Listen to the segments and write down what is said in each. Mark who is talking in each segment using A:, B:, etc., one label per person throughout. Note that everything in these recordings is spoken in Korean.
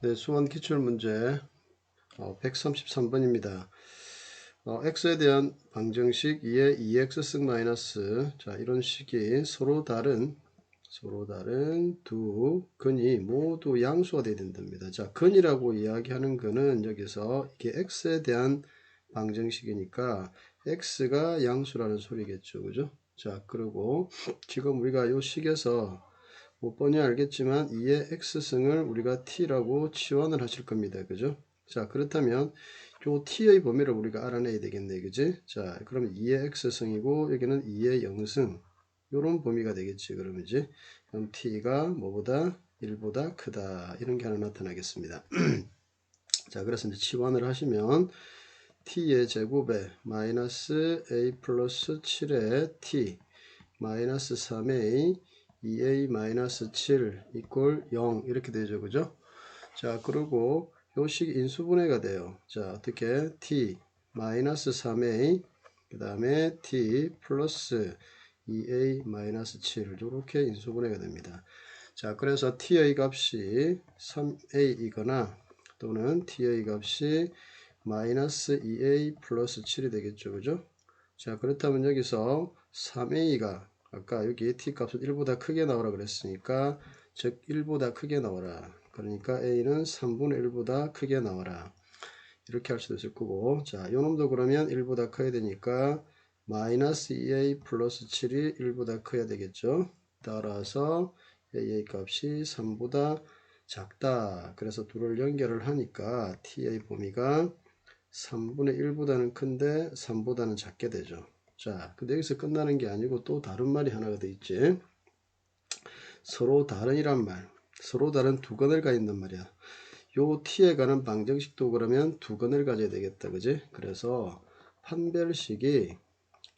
A: 네, 수원 기출 문제 어, 133번입니다. 어, x에 대한 방정식 2의 2x승 마이너스 자 이런 식이 서로 다른 서로 다른 두 근이 모두 양수가 되어야 된답니다. 자 근이라고 이야기하는 근은 여기서 이게 x에 대한 방정식이니까 x가 양수라는 소리겠죠. 그죠? 자 그리고 지금 우리가 이 식에서 못 보니 알겠지만 2의 x승을 우리가 t라고 치환을 하실 겁니다. 그죠? 자, 그렇다면 요 t의 범위를 우리가 알아내야 되겠네. 그지? 자, 그러면 2의 x승이고 여기는 2의 0승. 요런 범위가 되겠지. 그러면 이제 그럼 t가 뭐보다 1보다 크다. 이런 게 하나 나타나겠습니다. 자, 그래서 이제 치환을 하시면 t의 제곱에 마이너스 a 플러스 7의 t 마이너스 3a 2a-7 이꼴 0 이렇게 되죠. 그죠? 자 그리고 요식 인수분해가 돼요. 자 어떻게? t 마이너스 3a 그 다음에 t 플러스 2a-7 이렇게 인수분해가 됩니다. 자 그래서 t의 값이 3a이거나 또는 t의 값이 마이너스 2a 플러스 7이 되겠죠. 그죠? 자 그렇다면 여기서 3a가 아까 여기 t 값은 1보다 크게 나오라 그랬으니까 즉 1보다 크게 나와라. 그러니까 a는 3분의 1보다 크게 나와라. 이렇게 할 수도 있을 거고. 자 요놈도 그러면 1보다 커야 되니까 마이너스 2a 플러스 7이 1보다 커야 되겠죠? 따라서 a의 값이 3보다 작다. 그래서 둘을 연결을 하니까 t의 범위가 3분의 1보다는 큰데 3보다는 작게 되죠 자, 근데 여기서 끝나는 게 아니고 또 다른 말이 하나가 돼 있지. 서로 다른이란 말. 서로 다른 두 건을 가진단 말이야. 요 t에 가는 방정식도 그러면 두 건을 가져야 되겠다. 그지? 그래서 판별식이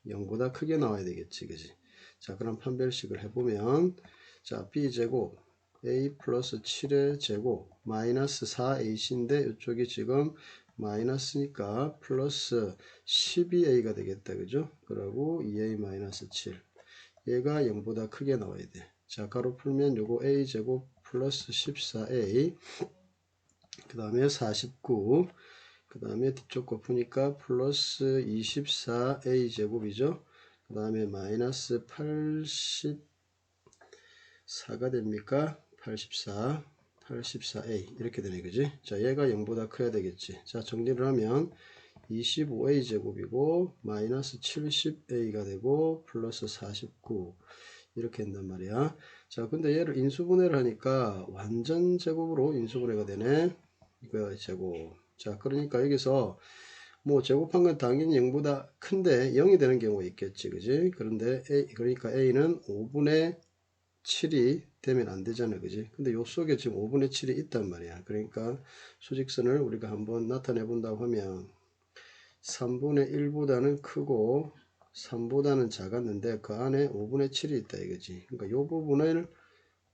A: 0보다 크게 나와야 되겠지. 그지? 자, 그럼 판별식을 해보면 자, b제곱 a 플러스 7의 제곱 마이너스 4ac인데 이쪽이 지금 마이너스니까 플러스 12a가 되겠다. 그죠? 그러고 2a 마이너스 7. 얘가 0보다 크게 나와야 돼. 자, 가로 풀면 요거 a제곱 플러스 14a 그 다음에 49. 그 다음에 뒤쪽 거 푸니까 플러스 24a 제곱이죠. 그 다음에 마이너스 84가 됩니까? 84. 84a 이렇게 되네 그지? 자 얘가 0보다 커야 되겠지. 자 정리를 하면 25a 제곱이고 마이너스 70a가 되고 플러스 49 이렇게 된단 말이야. 자 근데 얘를 인수분해를 하니까 완전 제곱으로 인수분해가 되네. 이거 제곱. 자 그러니까 여기서 뭐 제곱한 건 당연히 0보다 큰데 0이 되는 경우가 있겠지 그지? 그런데 a 그러니까 a는 5분의 7이 되면 안 되잖아 그지? 근데 요 속에 지금 5분의 7이 있단 말이야. 그러니까 수직선을 우리가 한번 나타내 본다고 하면 3분의 1보다는 크고 3보다는 작았는데 그 안에 5분의 7이 있다 이거지. 그러니까 요 부분을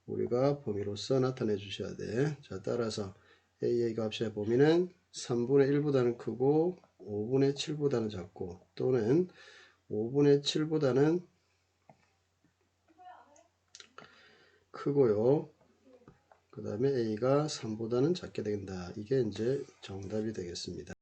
A: 우리가 범위로서 나타내 주셔야 돼 자 따라서 a의 값의 범위는 3분의 1보다는 크고 5분의 7보다는 작고 또는 5분의 7보다는 크고요. 그 다음에 A가 3보다는 작게 된다. 이게 이제 정답이 되겠습니다.